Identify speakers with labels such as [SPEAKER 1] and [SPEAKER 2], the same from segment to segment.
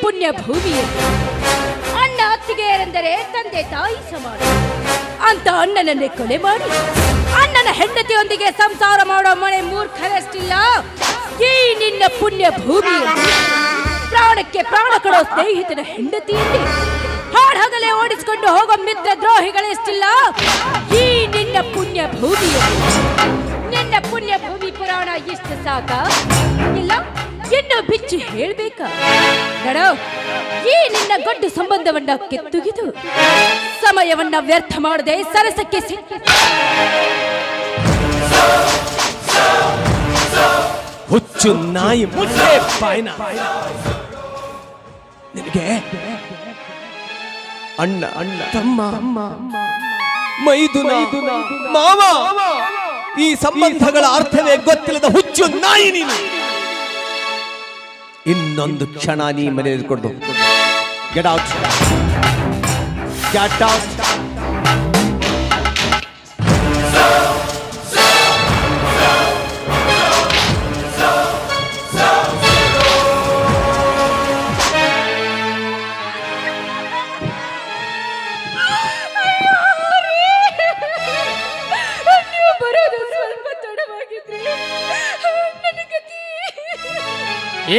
[SPEAKER 1] ಪುಣ್ಯ ಭೂಮಿಯಲ್ಲಿ ಅಣ್ಣ ಅತ್ತಿಗೆಯರೆಂದರೆ ತಂದೆ ತಾಯಿ ಸಮಾನ. ಅಂತ ಅಣ್ಣನನ್ನೇ ಕೊಲೆ ಮಾಡಿ, ಅಣ್ಣನ ಹೆಂಡತಿಯೊಂದಿಗೆ ಸಂಸಾರ ಮಾಡೋ ಮನೆ ಮೂರ್ಖರಷ್ಟಿಲ್ಲ. ಈ ನಿನ್ನ ಪುಣ್ಯ ಭೂಮಿ ಪ್ರಾಣಕ್ಕೆ ಪ್ರಾಣ ಕೊಡೋ ಸ್ನೇಹಿತನ ಹೆಂಡತಿಯಲ್ಲಿ ಹಾಡಹಗಲೇ ಓಡಿಸಿಕೊಂಡು ಹೋಗೋ ಮಿತ್ರ ದ್ರೋಹಿಗಳೆಷ್ಟಿಲ್ಲ. ಈ ನಿನ್ನ ಪುಣ್ಯ ಭೂಮಿ ನಿನ್ನ ಪುಣ್ಯ ಭೂಮಿ ಪುರಾಣ ಇಷ್ಟು ಸಾಕ? ಇಲ್ಲ? ಇನ್ನು ಬಿಚ್ಚಿ ಹೇಳ್ಬೇಕಾ? ನಡೋ, ಈ ನಿನ್ನ ಗಡ್ಡು ಸಂಬಂಧವನ್ನ ಕೆತ್ತುಗಿದು, ಸಮಯವನ್ನ ವ್ಯರ್ಥ ಮಾಡದೆ ಸರಸಕ್ಕೆ ಸಿಕ್ಕ
[SPEAKER 2] ಹುಚ್ಚು ನಾಯಿ ಮುಟ್ಟೆ ಪಾಯ್ನ ನಿನಗೆ ಅಣ್ಣ ಅಣ್ಣ ತಮ್ಮ ಅಮ್ಮ ಮೈದುನ, ಮಾವ, ಈ ಸಂಬಂಧಗಳ ಅರ್ಥವೇ ಗೊತ್ತಿಲ್ಲದ ಹುಚ್ಚು ನಾಯಿ ನೀನು. ಇನ್ನೊಂದು ಕ್ಷಣ ನೀ ಮನೆಯಲ್ಲಿ ಕೊಡು ಗೆಟ್ ಔಟ್ ಗೆಟ್ ಔಟ್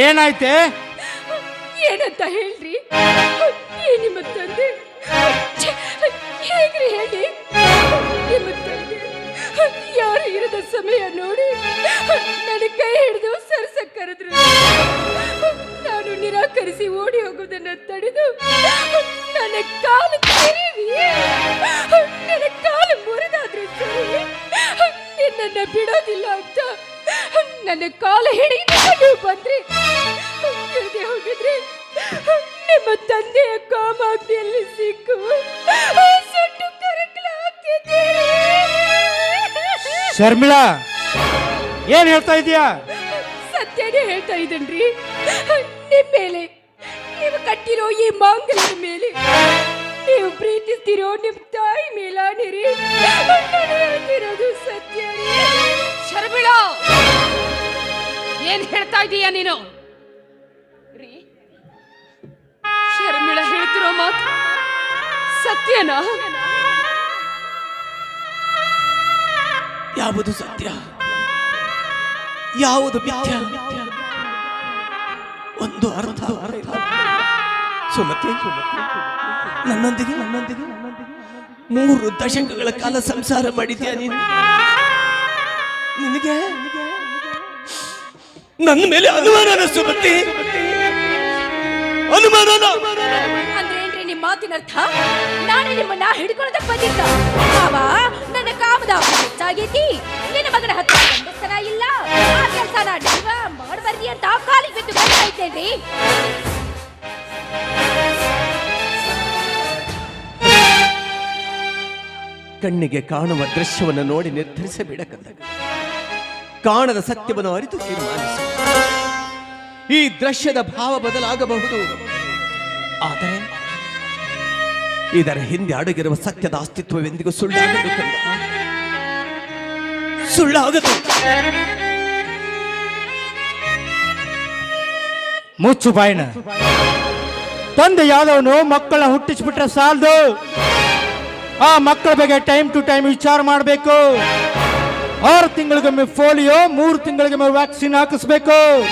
[SPEAKER 3] ಏನಾಯ್ತೆ?
[SPEAKER 1] ಏನಂತ ಹೇಳ್ರಿ? ಏ, ನಿಮ್ಮ ತಂದೆ. ಹೇಗ್ರಿ ಹೇಳಿ? ನಿಮ್ಮ ತಂದೆ, ಯಾರು ಇರದ ಸಮಯ ನೋಡಿ ನನ್ನ ಕೈ ಹಿಡಿದು ಸರ್ಸಕ್ ಕರೆದ್ರು. ನಾನು ನಿರಾಕರಿಸಿ ಓಡಿ ಹೋಗುವುದನ್ನು ತಡೆದು ಕಾಲು
[SPEAKER 3] ಶರ್ಮಿಳಾ ಏನ್ ಹೇಳ್ತಾ ಇದೀಯಾ?
[SPEAKER 1] ಸತ್ಯನೇ ಹೇಳ್ತಾ ಇದ್ದನ್ರಿ. ನಿಮ್ ಮೇಲೆ ನೀವು ಕಟ್ಟಿರೋ ಈ ಮಾಂಗಲ್ಯದ ಮೇಲೆ ನೀವು ಪ್ರೀತಿಸ್ತಿರೋ ನಿಮ್ ತಾಯಿ ಮೇಲಾನಿರಿ. ನಾನು ಹೇಳ್ತಿರೋದು ಸತ್ಯ ಶರ್ಮಿಳಾ ಏನ್ ಹೇಳ್ತಾ ಇದೀಯ ನೀನು? ರೀ ಶರ್ಮಿಳ ಹೇಳ್ತಿರೋ ಮಾತು ಸತ್ಯನಾ?
[SPEAKER 2] ಯಾವುದು ಸತ್ಯ? ಯಾವುದು ಮಿಥ್ಯ? ಒಂದು ಅರ್ಥ. ಸುಮತಿ ನನ್ನೊಂದಿಗೆ ನನ್ನೊಂದಿಗೆ ಮೂರು ದಶಕಗಳ ಕಾಲ ಸಂಸಾರ ಮಾಡಿದ್ಯಾ ನೀನು? ನಿನಗೆ? ನನ್ನ ಮೇಲೆ ಅನುಮಾನ ಸುಮತಿ. ಅನುಮಾನನ
[SPEAKER 1] ಅಂದ್ರೆ ನಿಮ್ಮ ನಿಮ್ ಮಾತಿನ ಅರ್ಥ ನಾನು ನಿಮ್ಮನ್ನ ಹಿಡ್ಕೊಳ್ಳೋದಕ್ಕೆ ಬಂದಿದ್ದ. ಮಾವ ಹೆಚ್ಚಾಗೈತಿ ನಿನ್ನ ಮಗನ ಹತ್ರ ಗಂಡಸರ ಇಲ್ಲ ಆ ಕೆಲಸನ ನೀವ ಮಾಡ್ಬರ್ರಿ ಅಂತ ಕಾಲಿಗೆ ಬಿದ್ದು ಇದ್ದೇನ್ರಿ
[SPEAKER 2] ಕಣ್ಣಿಗೆ ಕಾಣುವ ದೃಶ್ಯವನ್ನು ನೋಡಿ ನಿರ್ಧರಿಸಬೇಡಕಂದಾಗ ಕಾಣದ ಸತ್ಯವನ್ನು ಅರಿತು ತೀರ್ಮಾನಿಸು. ಈ ದೃಶ್ಯದ ಭಾವ ಬದಲಾಗಬಹುದು. ಆದರೆ ಇದರ ಹಿಂದೆ ಅಡಗಿರುವ ಸತ್ಯದ ಅಸ್ತಿತ್ವವೆಂದಿಗೂ ಸುಳ್ಳಾಗದು ಕಂದ. ಸುಳ್ಳಾಗದು.
[SPEAKER 3] ಮುಚ್ಚು ಬಾಯಿನ. ತಂದೆ ಯಾವ್ದವನು ಮಕ್ಕಳನ್ನ ಹುಟ್ಟಿಸ್ಬಿಟ್ರೆ ಸಾಲದು. ಆ ಮಕ್ಕಳ ಬಗ್ಗೆ ಟೈಮ್ ಟು ಟೈಮ್ ವಿಚಾರ ಮಾಡಬೇಕು. ಆರು ತಿಂಗಳಿಗೊಮ್ಮೆ ಫೋಲಿಯೋ ಮೂರು ತಿಂಗಳಿಗೊಮ್ಮೆ ವ್ಯಾಕ್ಸಿನ್ ಹಾಕಿಸ್ಬೇಕು.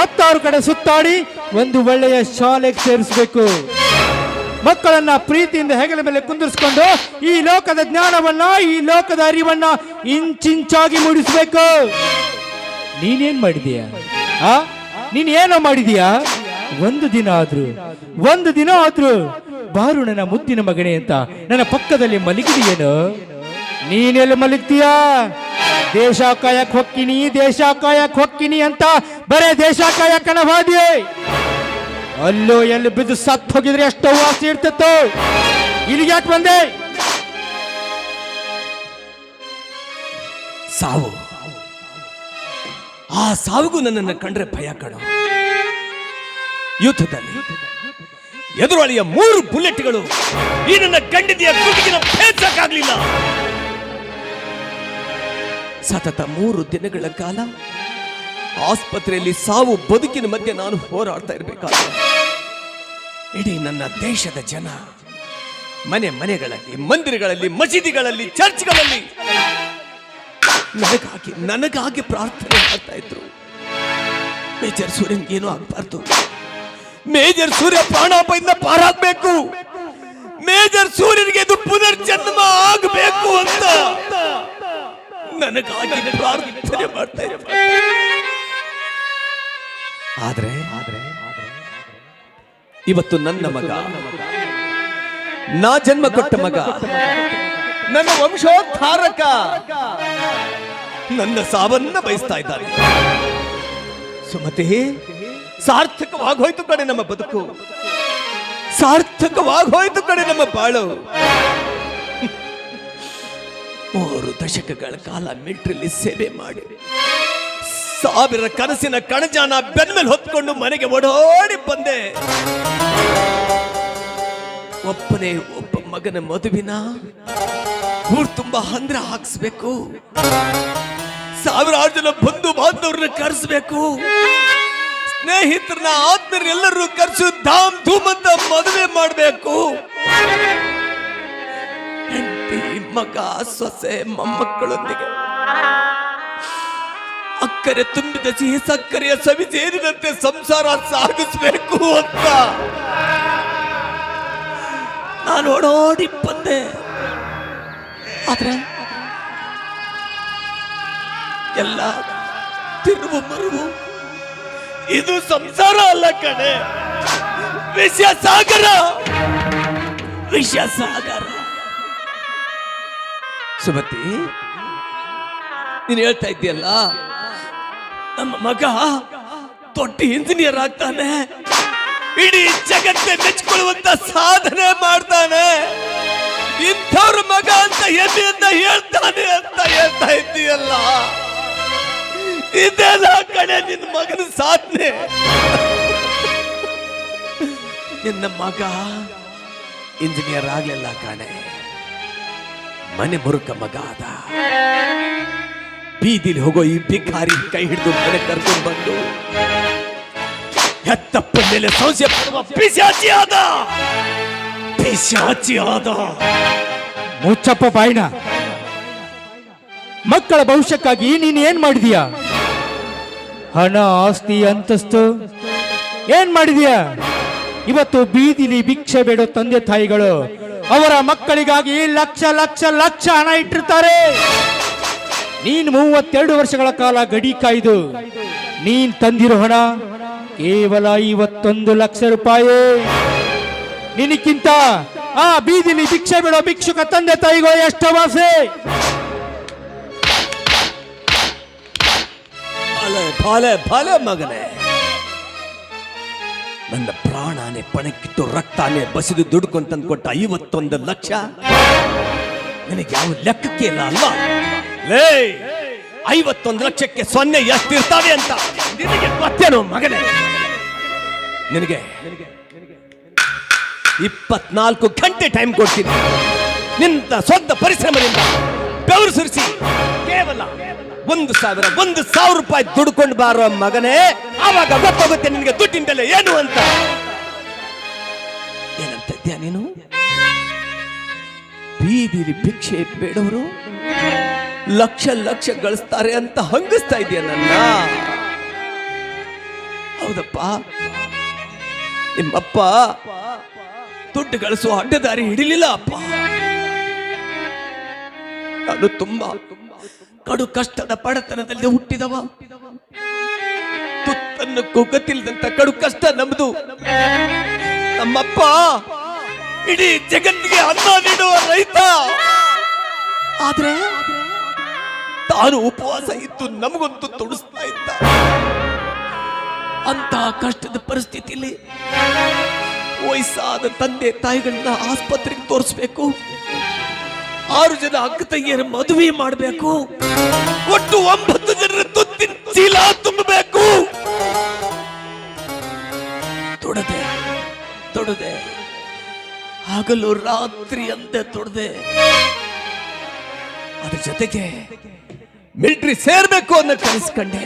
[SPEAKER 3] ಹತ್ತಾರು ಕಡೆ ಸುತ್ತಾಡಿ ಒಂದು ಒಳ್ಳೆಯ ಶಾಲೆಗೆ ಸೇರಿಸಬೇಕು. ಮಕ್ಕಳನ್ನ ಪ್ರೀತಿಯಿಂದ ಹೆಗಲ ಮೇಲೆ ಕುಂದಿರಿಸ್ಕೊಂಡು ಈ ಲೋಕದ ಜ್ಞಾನವನ್ನ ಈ ಲೋಕದ ಅರಿವನ್ನ ಇಂಚಿಂಚಾಗಿ ಮೂಡಿಸಬೇಕು. ನೀನೇನ್ ಮಾಡಿದೀಯ? ಆ? ನೀನ್ ಏನೋ ಮಾಡಿದೀಯಾ? ಒಂದು ದಿನ ಆದ್ರೂ ಒಂದು ದಿನ ಆದ್ರೂ. ಬಾರು ನನ್ನ ಮುದ್ದಿನ ಮಗನೇ ಅಂತ ನನ್ನ ಪಕ್ಕದಲ್ಲಿ ಮಲಗಿದೀಯೇನು? ನೀನೆಲ್ಲಿ ಮಲಗ್ತೀಯಾ? ದೇಶ ಕಾಯಕ್ ಹೊಕ್ಕಿನಿ ದೇಶ ಕಾಯಕ್ ಹೊಕ್ಕಿನಿ ಅಂತ ಬರೇ ದೇಶ ಕಾಯಕನ ಹೋದಿ. ಅಲ್ಲೋ, ಎಲ್ಲಿ ಬಿದ್ದು ಸತ್ ಹೋಗಿದ್ರೆ ಎಷ್ಟೋ ವಾಸಿ ಇರ್ತಿತ್ತು. ಇಲ್ಲಿಗೆ ಯಾಕೆ ಬಂದೆ?
[SPEAKER 2] ಸಾವು. ಆ ಸಾವಿಗೂ ನನ್ನನ್ನು ಕಂಡ್ರೆ ಭಯ ಕಣ. ಯುದ್ಧದಲ್ಲಿ ಎದುರಾಳಿಯ ಮೂರು ಬುಲೆಟ್ಗಳು ಈ ನನ್ನ ಕಂಡಿದೆಯ ಗುಂಡಿಗಿನ ಭೇದಕ್ಕಾಗಲಿಲ್ಲ ಸತತ ಮೂರು ದಿನಗಳ ಕಾಲ ಆಸ್ಪತ್ರೆಯಲ್ಲಿ ಸಾವು ಬದುಕಿನ ಮಧ್ಯೆ ನಾನು ಹೋರಾಡ್ತಾ ಇರಬೇಕಾದ್ರೆ. ಇಡೀ ನನ್ನ ದೇಶದ ಜನ, ಮನೆ ಮನೆಗಳಲ್ಲಿ, ಮಂದಿರಗಳಲ್ಲಿ, ಮಸೀದಿಗಳಲ್ಲಿ, ಚರ್ಚ್ಗಳಲ್ಲಿ ನನಗಾಗಿ ನನಗಾಗಿ ಪ್ರಾರ್ಥನೆ ಮಾಡ್ತಾ ಇದ್ರು. ಮೇಜರ್ ಸೂರ್ಯನ್ ಏನೂ ಆಗ್ಬಾರ್ದು. ಮೇಜರ್ ಸೂರ್ಯ ಪ್ರಾಣಾಪಾಯಿಂದ ಪಾರಾಗ್ಬೇಕು. ಮೇಜರ್ ಸೂರ್ಯನಿಗೆ ಇದು ಪುನರ್ಜನ್ಮ ಆಗಬೇಕು ಅಂತ ನನಗಾಗಿ ಪ್ರಾರ್ಥನೆ ಮಾಡ್ತಾ ಇದ್ದೆ ಆದ್ರೆ ಇವತ್ತು ನನ್ನ ಮಗ. ನಾ ಜನ್ಮ ಕೊಟ್ಟ ಮಗ. ನನ್ನ ವಂಶೋದ್ಧಾರಕ. ನನ್ನ ಸಾವನ್ನ ಬಯಸ್ತಾ ಇದ್ದಾರೆ. ಸುಮತಿ ಸಾರ್ಥಕವಾಗೋಯ್ತು ಕಡೆ ನಮ್ಮ ಬದುಕು. ಸಾರ್ಥಕವಾಗೋಯ್ತು ಕಡೆ ನಮ್ಮ ಬಾಳು. ಮೂರು ದಶಕಗಳ ಕಾಲ ಮಿಲಿಟರಿಲಿ ಸೇವೆ ಮಾಡಿ. ಸಾವಿರ ಕನಸಿನ ಕಣಜಾನ ಬೆನ್ಮೇಲೆ ಹೊತ್ಕೊಂಡು ಮನೆಗೆ ಓಡೋಡಿ ಬಂದೆ. ಒಬ್ಬನೇ ಒಬ್ಬ ಮಗನ ಮದುವಿನ ಊರ್ ತುಂಬಾ ಹಂದ್ರ ಹಾಕ್ಸ್ಬೇಕು. ಸಾವಿರಾರು ಜನ ಬಂಧು ಬಾಂಧವ್ರನ್ನ ಕರೆಸ್ಬೇಕು. ಸ್ನೇಹಿತರನ್ನ ಆತ್ಮರೆಲ್ಲರೂ ಕರೆಸು ಧಾಮ್ ಧೂಮ್ ಅಂತ ಮದುವೆ ಮಾಡಬೇಕು. ಮಗ, ಸೊಸೆ, ಮೊಮ್ಮಕ್ಕಳೊಂದಿಗೆ. ಅಕ್ಕರೆ ತುಂಬಿದ ಸಿಹಿ ಸಕ್ಕರೆಯ ಸವಿ ಸೇರಿದಂತೆ ಸಂಸಾರ ಸಾಗಿಸ್ಬೇಕು ಅಂತ. ನಾನು ಓಡೋಡಿ ಬಂದೆ. ಆದ್ರೆ ಎಲ್ಲ ತಿರುವು ಮರುವು. ಇದು ಸಂಸಾರ ಅಲ್ಲ ಕಣೆ. ವಿಷ ಸಾಗರ. ವಿಷ ಸಾಗರ. ಸುಮತಿ, ನೀನು ಹೇಳ್ತಾ ಇದ್ದೀಯಲ್ಲ? ನಮ್ಮ ಮಗ ದೊಡ್ಡ ಇಂಜಿನಿಯರ್ ಆಗ್ತಾನೆ. ಇಡೀ ಜಗತ್ತೆ ಮೆಚ್ಕೊಳ್ಳುವಂತ ಸಾಧನೆ ಮಾಡ್ತಾನೆ. ಇಂಥವ್ರ ಮಗ ಅಂತ ಹೆಮ್ಮೆಯಿಂದ ಹೇಳ್ತಾನೆ ಅಂತ ಹೇಳ್ತಾ ಇದ್ದೀಯಲ್ಲ. ಇದೆಲ್ಲ ಕಡೆ ನಿನ್ನ ಮಗನ ಸಾಧನೆ. ನಿನ್ನ ಮಗ ಇಂಜಿನಿಯರ್ ಆಗ್ಲಿಲ್ಲ ಕಣೆ. ಮನೆ ಮುರುಕ ಮಗ ಅದ ಬೀದಿಲಿ ಹೋಗೋ ಈ ಭಿಕಾರಿ ಕೈ ಹಿಡಿದು ಮನೆ ಕರ್ಕೊಂಡು ಬಂದು ಹೆತ್ತಪ್ಪ ಮೇಲೆ ಸಂಶಯ ಪಡುವ ಪಿಶಾಚಿ ಆದ.
[SPEAKER 3] ಮುಚ್ಚಪ್ಪ ಬಾಯ್ನ. ಮಕ್ಕಳ ಭವಿಷ್ಯಕ್ಕಾಗಿ ನೀನು ಏನ್ ಮಾಡಿದೀಯ? ಹಣ, ಆಸ್ತಿ, ಅಂತಸ್ತು. ಏನ್ ಮಾಡಿದೀಯ? ಇವತ್ತು ಬೀದಿಲಿ ಭಿಕ್ಷೆ ಬೇಡೋ ತಂದೆ ತಾಯಿಗಳು ಅವರ ಮಕ್ಕಳಿಗಾಗಿ ಲಕ್ಷ ಲಕ್ಷ ಲಕ್ಷ ಹಣ ಇಟ್ಟಿರ್ತಾರೆ. ನೀನ್ ಮೂವತ್ತೆರಡು ವರ್ಷಗಳ ಕಾಲ ಗಡಿ ಕಾಯ್ದು, ನೀನ್ ತಂದಿರೋ ಹಣ ಕೇವಲ ಐವತ್ತೊಂದು ಲಕ್ಷ ರೂಪಾಯಿ. ನಿನಕ್ಕಿಂತ ಆ ಬೀದಿಲಿ ಭಿಕ್ಷೆ ಬಿಡೋ ಭಿಕ್ಷುಕ ತಂದೆ ತಾಯಿಗೋ ಎಷ್ಟು ವಾಸೆ.
[SPEAKER 2] ಮಗನೇ. ನನ್ನ ಪ್ರಾಣನೇ ಪಣಕ್ಕಿಟ್ಟು ರಕ್ತಾನೆ ಬಸಿದು ದುಡ್ಕೊಂಡ್ ತಂದು ಕೊಟ್ಟ ಐವತ್ತೊಂದು ಲಕ್ಷ. ನಿನಗೆ ಯಾವ ಲೆಕ್ಕಕ್ಕೆ ಇಲ್ಲ ಅಲ್ವಾ? ಲೇ, ಐವತ್ತೊಂದು ಲಕ್ಷಕ್ಕೆ ಸೊನ್ನೆ ಎಷ್ಟಿರ್ತಾವೆ ಅಂತ. ನಿನಗೆ ಗೊತ್ತೇನೋ ಮಗನೇ? ನಿನಗೆ ಇಪ್ಪತ್ನಾಲ್ಕು ಗಂಟೆ ಟೈಮ್ ಕೊಡ್ತೀನಿ. ನಿಂತ ಸ್ವಂತ ಪರಿಶ್ರಮದಿಂದ ಬೆವರು ಸುರಿಸಿ, ಕೇವಲ ಒಂದು ಸಾವಿರ ಒಂದು ಸಾವಿರ ರೂಪಾಯಿ ದುಡ್ಕೊಂಡು ಬಾರೋ ಮಗನೇ, ಆವಾಗ ಗೊತ್ತಾಗುತ್ತೆ ನಿನಗೆ ದುಡ್ಡಿನ ಬೆಲೆ ಏನು ಅಂತ. ಏನಂತದ್ಯಾ ನೀನು? ಬೀದಿಲಿ ಭಿಕ್ಷೆ ಬೇಡವರು? ಲಕ್ಷ ಲಕ್ಷ ಗಳಿಸ್ತಾರೆ ಅಂತ ಹಂಗಿಸ್ತಾ ಇದೆಯಾ ನನ್ನ. ಹೌದಪ್ಪ. ನಿಮ್ಮಪ್ಪ ದುಡ್ಡು ಗಳಿಸುವ ಅಡ್ಡದಾರಿ ಹಿಡಿಲಿಲ್ಲ ಅಪ್ಪ. ನಾನು ತುಂಬಾ ಕಡು ಕಷ್ಟದ ಬಡತನದಲ್ಲಿ ಹುಟ್ಟಿದವ. ತುತ್ತನ್ನು ಗೊತ್ತಿಲ್ಲದಂತ ಕಡು ಕಷ್ಟ ನಮ್ದು. ನಮ್ಮಪ್ಪ ಇಡೀ ಜಗತ್ತಿಗೆ ಅನ್ನ ನೀಡುವ ರೈತ. ಆದ್ರೆ ತಾನು ಉಪವಾಸ ಇದ್ದು ನಮಗೊಂದು ತೊಡಸ್ತಾ ಇದ್ದ ಅಂತ ಕಷ್ಟದ ಪರಿಸ್ಥಿತಿಯಲ್ಲಿ ವಯಸ್ಸಾದ ತಂದೆ ತಾಯಿಗಳನ್ನ ಆಸ್ಪತ್ರೆಗೆ ತೋರಿಸ್ಬೇಕು. ಆರು ಜನ ಅಕ್ಕ ತಂಗಿಯರ ಮದುವೆ ಮಾಡಬೇಕು. ಒಟ್ಟು ಒಂಬತ್ತು ಜನರ ತುತ್ತಿನ ಚೀಲ ತುಂಬಬೇಕು. ತೊಡದೆ ತೊಡದೆ. ಹಗಲು ರಾತ್ರಿ ಅಂತೆ ತೊಡದೆ. ಅದ್ರ ಜೊತೆಗೆ ಮಿಲಿಟರಿ ಸೇರ್ಬೇಕು ಅನ್ನೋ ಕನಸ್ಕಂಡೆ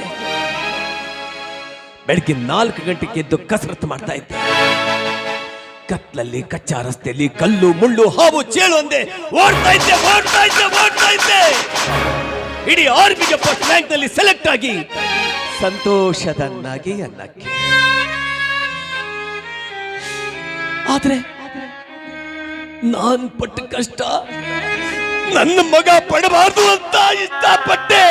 [SPEAKER 2] ಬೆಳಗ್ಗೆ ನಾಲ್ಕು ಗಂಟೆಗೆ ಎದ್ದು ಕಸರತ್ತು ಮಾಡ್ತಾ ಇದ್ದೆ. ಕತ್ಲಲ್ಲಿ, ಕಚ್ಚಾ ರಸ್ತೆಯಲ್ಲಿ ಕಲ್ಲು, ಮುಳ್ಳು, ಹಾವು, ಚೇಳು ಅಂದೆ ಓಡ್ತಾ ಇದ್ದೆ ಓಡ್ತಾ ಇದ್ದೆ ಓಡ್ತಾ ಇದ್ದೆ. ಇಡೀ ಆರ್ಮಿಗೆ ಫಸ್ಟ್ ರ್ಯಾಂಕ್ನಲ್ಲಿ ಸೆಲೆಕ್ಟ್ ಆಗಿ ಸಂತೋಷದನ್ನಾಗಿ ಅನ್ನಕ್ಕೆ. ಆದ್ರೆ, ನಾನ್ ಪಟ್ಟ ಕಷ್ಟ ನನ್ನ ಮಗ ಪಡಬಾರ್ದು ಅಂತ ಇಷ್ಟಪಟ್ಟೆ.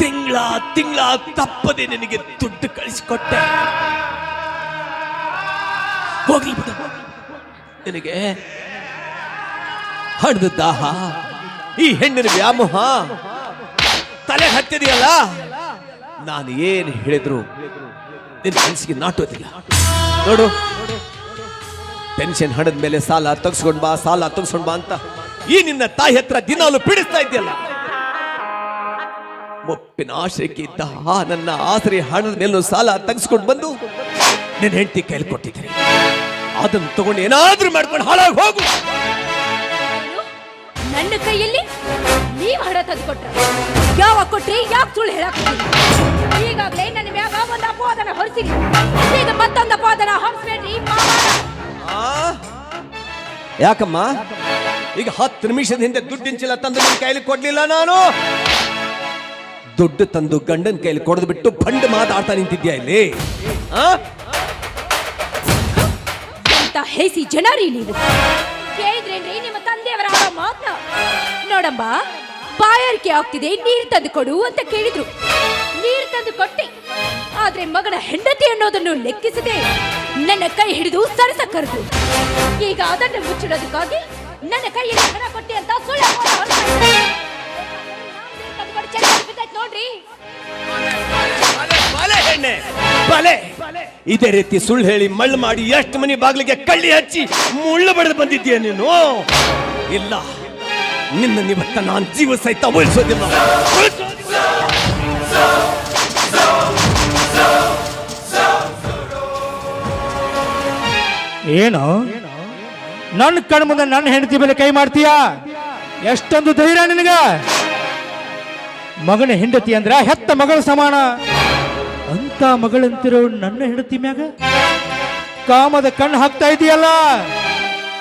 [SPEAKER 2] ತಿಂಗಳ ತಿಂಗಳ ತಪ್ಪದೆ ನಿನಗೆ ದುಡ್ಡು ಕಳಿಸಿಕೊಟ್ಟೆ. ಹೋಗ್ಲಿ ಬಿಡು. ನಿನಗೆ ಹಣದ ದಾಹ, ಈ ಹೆಣ್ಣಿನ ವ್ಯಾಮೋಹ, ತಲೆ ಹತ್ತಿದೆಯಲ್ಲ? ನಾನು ಏನು ಹೇಳಿದ್ರು ನಿನ್ನ ಮನಸ್ಸಿಗೆ ನಾಟೋದಿಲ್ಲ. ನೋಡು, ಪೆನ್ಷನ್ ಹಣದ ಮೇಲೆ ಸಾಲ ತಗ್ಸ್ಕೊಂಡ್ ಬಾ, ಸಾಲ ತಗ್ಸ್ಕೊಂಡ್ಬಾ ಅಂತ. ಈ ನಿನ್ನ ತಾಯಿ ಹತ್ರ ದಿನಾಲು ಪೀಡಿಸ್ತಾ ಇದೆಯಲ್ಲ ಮುಪ್ಪಿನ ಆಶ್ರಯಕ್ಕೆ ಇದ್ದ ಆ ನನ್ನ ಆಸರೆ ಹಣದ ಮೇಲೂ ಸಾಲ ತಗ್ಸ್ಕೊಂಡು ಬಂದು ನಿನ್ನ ಹೆಂಡತಿ ಕೈಲಿ ಕೊಟ್ಟಿದ್ದೀನಿ. ಅದನ್ನು ತಗೊಂಡು ಏನಾದ್ರೂ ಮಾಡ್ಕೊಂಡು ಹಾಳಾಗಿ ಹೋಗು.
[SPEAKER 1] ನನ್ನ ಕೈಯಲ್ಲಿ ನೀವ್ ಹಣ ತಂದು ಕೊಟ್ರ ಯಾವಾಗ ಕೊಟ್ರಿ? ಯಾಕೆ ಸುಳ್ಳು ಹೇಳಕ್ ಈಗಾಗಲೇ ನನ್ನ ಮ್ಯಾಗ ಒಂದು ಅಪವಾದನ ಹೊರಿಸಿರಿ ಈಗ ಮತ್ತೊಂದು ಅಪವಾದನ ಹೊರಿಸ್ಬೇಡ್ರಿ?
[SPEAKER 2] ಯಾಕಮ್ಮ? ಈಗ ಹತ್ತು ನಿಮಿಷದ ಹಿಂದೆ ದುಡ್ಡಿನ ಚೀಲ ತಂದು ನಿನ್ನ ಕೈಲಿ ಕೊಡ್ಲಿಲ್ಲ ನಾನು. ದುಡ್ಡು ತಂದು ಗಂಡನ ಕೈಲಿ ಕೊಡದು ಬಿಟ್ಟು ಬಂಡ್ ಮಾತಾಡ್ತಾ ನಿಂತಿದ್ಯಾ ಇಲ್ಲಿ?
[SPEAKER 1] ಎಂತ ಹೇಸಿ ಜನರಿ ನೀವು. ಕೇಳಿದ್ರೇನ್ರಿ ನಿಮ್ಮ ತಂದೆಯವರ ಆ ನೋಡಮ್ಮ ಬಾಯಾರಿಕೆ ಆಗ್ತಿದೆ, ನೀರು ತಂದು ಕೊಡು ಅಂತ ಕೇಳಿದ್ರು. ನೀರು ತಂದು ಕೊಟ್ಟೆ, ಆದ್ರೆ ಮಗನ ಹೆಂಡತಿ ಅನ್ನೋದನ್ನು ಲೆಕ್ಕಿಸದೆ ನನ್ನ ಕೈ ಹಿಡಿದು ಸರಸ ಕರೆದು. ಈಗ ಅದನ್ನು ಮುಚ್ಚಿಡೋದಕ್ಕಾಗಿ ನನ್ನ ಕೈಯಲ್ಲಿ ಹಣ ಕೊಟ್ಟಿ ಅಂತ ಸುಳ್ಳು ನೋಡ್ರಿ.
[SPEAKER 2] ಬಲೆ ಹೆಣ್ಣೆ ಬಲೆ. ಇದೇ ರೀತಿ ಸುಳ್ಳು ಹೇಳಿ ಮಳ್ಳು ಮಾಡಿ ಎಷ್ಟು ಮನೆ ಬಾಗಿಲಿಗೆ ಕಳ್ಳಿ ಹಚ್ಚಿ ಮುಳ್ಳು ಬಡಿದು ಬಂದಿದ್ದೀಯ ನೀನು? ಇಲ್ಲ. ನಿನ್ನ ನಿವತ್ತ ನಾನು ಜೀವ ಸಹಿತ ಉಳಿಸೋದಿಲ್ಲ.
[SPEAKER 3] ಏನು? ನನ್ನ ಕಣ್ ಮುಂದೆ ನನ್ನ ಹೆಂಡತಿ ಮೇಲೆ ಕೈ ಮಾಡ್ತೀಯಾ? ಎಷ್ಟೊಂದು ಧೈರ್ಯ ನಿನಗ? ಮಗನ ಹೆಂಡತಿ ಅಂದ್ರೆ ಹೆತ್ತ ಮಗಳ ಸಮಾನ. ಅಂತ ಮಗಳಂತಿರೋ ನನ್ನ ಹೆಂಡತಿ ಮ್ಯಾಗ ಕಾಮದ ಕಣ್ಣು ಹಾಕ್ತಾ ಇದೆಯಲ್ಲ?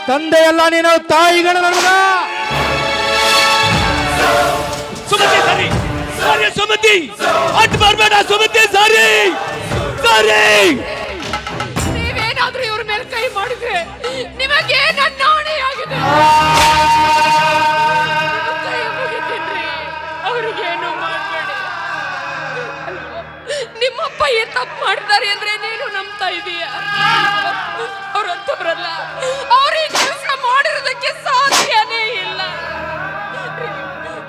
[SPEAKER 3] ತಂದೆಯಲ್ಲ ನೀನು, ತಾಯಿಗಳ ನನ್ನ
[SPEAKER 2] ಸುಮತಿ ಸರಿ. Sorry Sumathi. At Sumathi sorry. Sorry.
[SPEAKER 1] ಕೈ ಮಾಡಿದ್ರೆ ನಿಮಗೆ ನನ್ನ ಮುಗಿತೀನ್ರಿ ಅವ್ರಿಗೇನು ಮಾಡಬೇಡಿ. ನಿಮ್ಮಪ್ಪ ಏನ್ ತಪ್ಪು ಮಾಡ್ತಾರೆ ಅಂದ್ರೆ ನೀನು ನಂಬ್ತಾ ಇದೀಯ? ಅವ್ರಂತವ್ರಲ್ಲ ಅವ್ರ ಈ ಕೆಲಸ ಮಾಡಿರೋದಕ್ಕೆ ಸಾಧ್ಯನೇ ಇಲ್ಲ.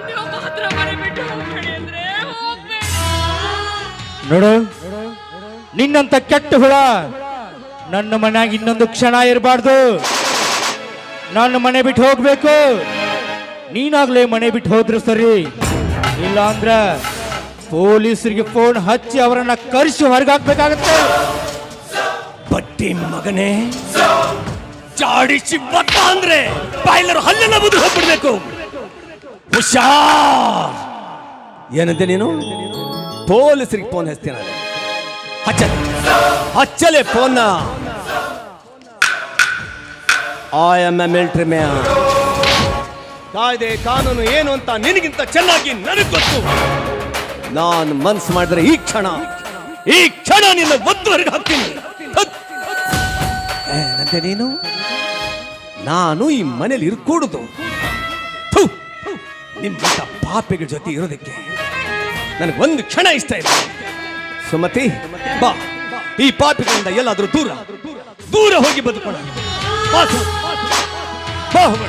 [SPEAKER 1] ನೀವು ಮಾತ್ರ ಮರಿಬಿಟ್ಟು ಹೋಗ್ಬೇಡಿ ಅಂದ್ರೆ ಹೋಗ್ಬೇಡಿ.
[SPEAKER 3] ನೋಡು, ನಿನ್ನಂತ ಕೆಟ್ಟ ಹುಳ ನನ್ನ ಮನ್ಯಾಗ ಇನ್ನೊಂದು ಕ್ಷಣ ಇರಬಾರ್ದು. ನನ್ನ ಮನೆ ಬಿಟ್ಟು ಹೋಗ್ಬೇಕು. ನೀನಾಗ್ಲೇ ಮನೆ ಬಿಟ್ಟು ಹೋದ್ರೆ ಸರಿ. ಇಲ್ಲ ಅಂದ್ರ ಪೊಲೀಸರಿಗೆ ಫೋನ್ ಹಚ್ಚಿ ಅವರನ್ನ ಕರೆಸಿ ಹೊರಗಾಕ್ಬೇಕಾಗತ್ತೆ.
[SPEAKER 2] ಬಟ್ಟಿ ಮಗನೇ ಚಾಡಿಸಿ ಬತ್ತ ಅಂದ್ರೆ ಬಾಯ್ಲರು ಹಲ್ಲೆಲ್ಲ ಬುದ್ಧಿ ಹೋಗ್ಬಿಡ್ಬೇಕು ಹುಷಾರ್. ಏನಂತೆ ನೀನು? ಪೊಲೀಸರಿಗೆ ಫೋನ್ ಹಚ್ತೀನಿ. ಹಚ್ಚಲೆ. ಹಚ್ಚಲೆ ಫೋನ್ನ I am a military man ಕಾಯ್ದೆ ಕಾನೂನು ಏನು ಅಂತ ನಿನಗಿಂತ ಚೆನ್ನಾಗಿ ನನಗೆ ಗೊತ್ತು. ನಾನು ಮನ್ಸು ಮಾಡಿದ್ರೆ ಈ ಕ್ಷಣ. ಈ ಕ್ಷಣ ನಿನ್ನ ಒತ್ತುವರೆಗೆ ಹಾಕ್ತೀನಿ. ಏನಂತೆ ನೀನು? ನಾನು ಈ ಮನೇಲಿ ಇರ್ಕೂಡುದು. ಥು, ನಿಮ್ಮಂತ ಪಾಪಿಗಳ ಜೊತೆ ಇರೋದಕ್ಕೆ ನನಗೆ ಒಂದು ಕ್ಷಣ ಇಷ್ಟ ಇಲ್ಲ. ಸುಮತಿ ಬಾ. ಈ ಪಾಪಿಗಳಿಂದ ಎಲ್ಲಾದರೂ ದೂರ. ದೂರ ಹೋಗಿ ಬದುಕೋಣ. ಬಾ ಬಾ ಹೋಗೋಣ.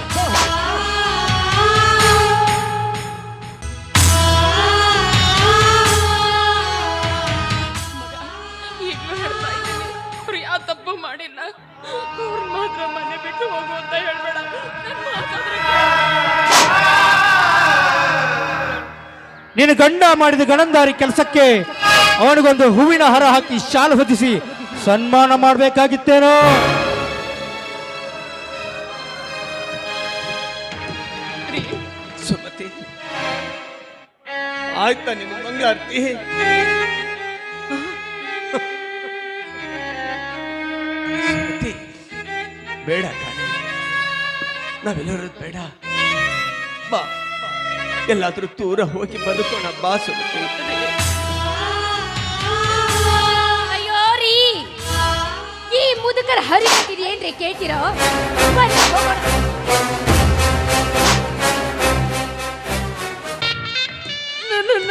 [SPEAKER 4] ಈಗಲೂ ಹೇಳ್ತಾ ಇದ್ದೀನಿ ಅವ್ರು ಯಾವ ತಪ್ಪು ಮಾಡಿಲ್ಲ. ಅವ್ರು ಮಾತ್ರ ಮನೆ ಬಿಟ್ಟು ಹೋಗು ಅಂತ ಹೇಳ್ಬೇಡ. ನನ್ ಮಾತಾದ್ರೆ
[SPEAKER 3] ನಿನ್ನ ಗಂಡ ಮಾಡಿದ ಗಣಂದಾರಿ ಕೆಲಸಕ್ಕೆ ಅವನಿಗೊಂದು ಹೂವಿನ ಹರ ಹಾಕಿ ಶಾಲ ಹೊದಿಸಿ ಸನ್ಮಾನ ಮಾಡಬೇಕಾಗಿತ್ತೇನೋ.
[SPEAKER 2] ಆಯ್ತಾ ನಿನ್ನ ಬಂಗಾರ್ತಿ ಬೇಡ ನಾವೆಲ್ಲರೂ ಬೇಡ. ಬಾ. ಎಲ್ಲಾದ್ರೂ ದೂರ ಹೋಗಿ ಬದುಕೋಣ, ಬಾ ಸುಮತಿ.
[SPEAKER 1] ಈ ಹರಿ ಹರಿತಿರಿ ಏನ್ರಿ ಕೇಳ್ತೀರೋ? ಬನ್ನಿ, ಹೋಗೋಣ.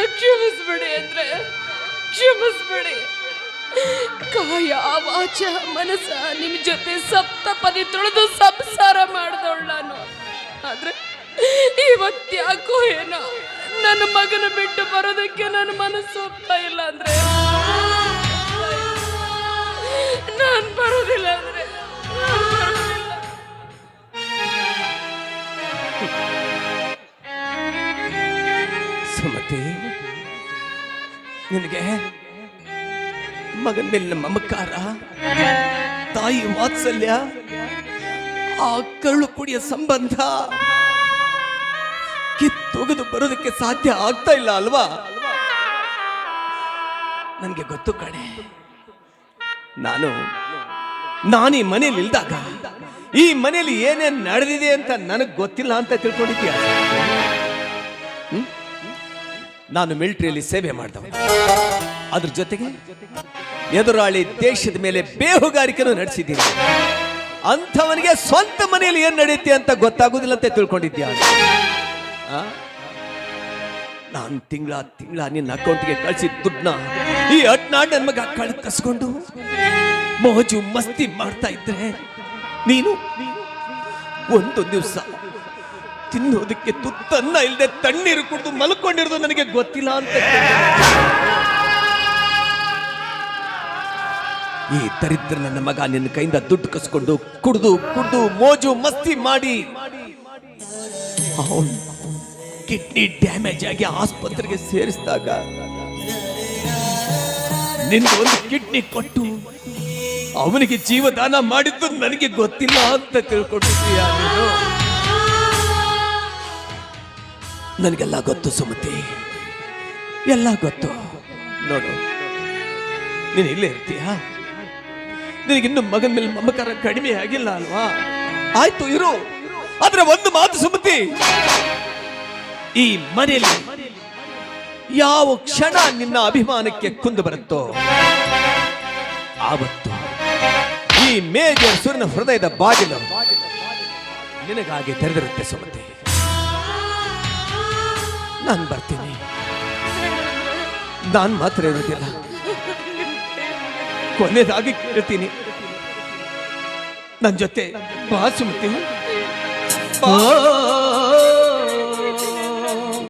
[SPEAKER 4] ಕ್ಷಮಿಸ್ಬಿಡಿ ಅಂದ್ರೆ, ಕ್ಷಮಿಸ್ಬಿಡಿ. ಕಾಯ ವಾಚ ಮನಸ್ಸ ನಿಮ್ ಜೊತೆ ಸಪ್ತಪದಿ ತೊಳೆದು ಸಂಸಾರ ಮಾಡ್ದವಳು ನಾನು. ಆದ್ರೆ ಇವತ್ತು ಯಾಕೋ ಏನೋ, ನನ್ನ ಮಗನ ಬಿಟ್ಟು ಬರೋದಕ್ಕೆ ನನ್ನ ಮನಸ್ಸು ಒಪ್ತಾ ಇಲ್ಲ ಅಂದ್ರೆ. ನಾನು ಬರೋದಿಲ್ಲ ಅಂದ್ರೆ
[SPEAKER 2] ಸುಮತಿ, ನಿನಗೆ ಮಗನ ಮೇಲಿನ ಮಮಕಾರ, ತಾಯಿ ವಾತ್ಸಲ್ಯ, ಆ ಕರುಳು ಕುಡಿಯ ಸಂಬಂಧ ಕಿತ್ತೊಗೆದು ಬರೋದಕ್ಕೆ ಸಾಧ್ಯ ಆಗ್ತಾ ಇಲ್ಲ ಅಲ್ವಾ? ನನಗೆ ಗೊತ್ತು ಕಣೆ. ನಾನು ನಾನು ಈ ಮನೇಲಿ ಇಲ್ದಾಗ ಈ ಮನೇಲಿ ಏನೇನ್ ನಡೆದಿದೆ ಅಂತ ನನಗೆ ಗೊತ್ತಿಲ್ಲ ಅಂತ ತಿಳ್ಕೊಂಡಿದ್ಯಾ? ನಾನು ಮಿಲಿಟರಿಯಲ್ಲಿ ಸೇವೆ ಮಾಡಿದವ ಅದ್ರ ಜೊತೆಗೆ ಎದುರಾಳಿ ದೇಶದ ಮೇಲೆ ಬೇಹುಗಾರಿಕೆನೂ ನಡೆಸಿದ್ದೀನಿ ಅಂಥವನಿಗೆ ಸ್ವಂತ ಮನೆಯಲ್ಲಿ ಏನ್ ನಡೆಯುತ್ತೆ ಅಂತ ಗೊತ್ತಾಗುದಿಲ್ಲ ಅಂತ ತಿಳ್ಕೊಂಡಿದ್ಯಾ? ನಾನು ತಿಂಗಳ ತಿಂಗಳ ನಿನ್ನ ಅಕೌಂಟ್ಗೆ ಕಳಿಸಿದ ದುಡ್ಡನ್ನ ಈ ಅಟ್ನಾಡ್ ನನ್ನ ಮಗ ಕಳ್ ಕಸ್ಕೊಂಡು ಮೋಜು ಮಸ್ತಿ ಮಾಡ್ತಾ ಇದ್ರೆ ನೀನು ಒಂದು ದಿವಸ ತಿನ್ನೋದಕ್ಕೆ ತುತ್ತನ್ನ ಇಲ್ಲದೆ ತಣ್ಣೀರು ಕುಡಿದು ಮಲ್ಕೊಂಡಿರೋದು ನನಗೆ ಗೊತ್ತಿಲ್ಲ ಅಂತ ಈ ದರಿದ್ರ ನನ್ನ ಮಗ ನಿನ್ನ ಕೈಯಿಂದ ದುಡ್ಡು ಕಸ್ಕೊಂಡು ಕುಡಿದು, ಕುಡ್ದು, ಮೋಜು ಮಸ್ತಿ ಮಾಡಿ ಕಿಡ್ನಿ ಡ್ಯಾಮೇಜ್ ಆಗಿ ಆಸ್ಪತ್ರೆಗೆ ಸೇರಿಸಿದಾಗ ನಿನ್ಗೆ ಒಂದು ಕಿಡ್ನಿ ಕೊಟ್ಟು ಅವನಿಗೆ ಜೀವದಾನ ಮಾಡಿದ್ದು ನನಗೆ ಗೊತ್ತಿಲ್ಲ ಅಂತ ತಿಳ್ಕೊಂಡಿದ್ದೀಯ ನೀನು? ನನಗೆಲ್ಲ ಗೊತ್ತು ಸುಮತಿ. ಎಲ್ಲ ಗೊತ್ತು. ನೋಡು, ನೀನು ಇಲ್ಲೇ ಇರ್ತೀಯ? ನಿನಗಿನ್ನು ಮಗನ ಮೇಲೆ ಮಮಕಾರ ಕಡಿಮೆ ಆಗಿಲ್ಲ ಅಲ್ವಾ? ಆಯ್ತು, ಇರು. ಆದ್ರೆ ಒಂದು ಮಾತು ಸುಮತಿ. ಈ ಮನೆಯಲ್ಲಿ ಯಾವ ಕ್ಷಣ ನಿನ್ನ ಅಭಿಮಾನಕ್ಕೆ ಕುಂದು ಬರುತ್ತೋ, ಆವತ್ತು ಈ ಮೇಜರ್ ಸುರನ ಹೃದಯದ ಬಾಗಿಲು ನಿನಗಾಗಿ ತೆರೆದಿರುತ್ತೆ ಸುಮತಿ ನಾನು ಬರ್ತೀನಿ. ನಾನು ಮಾತ್ರ ಇರೋದಿಲ್ಲ ಕೊನೆಯದಾಗಿ ಕೇಳ್ತೀನಿ. ನನ್ನ ಜೊತೆ ಬಾ ಸುಮತಿ. ಬಾ.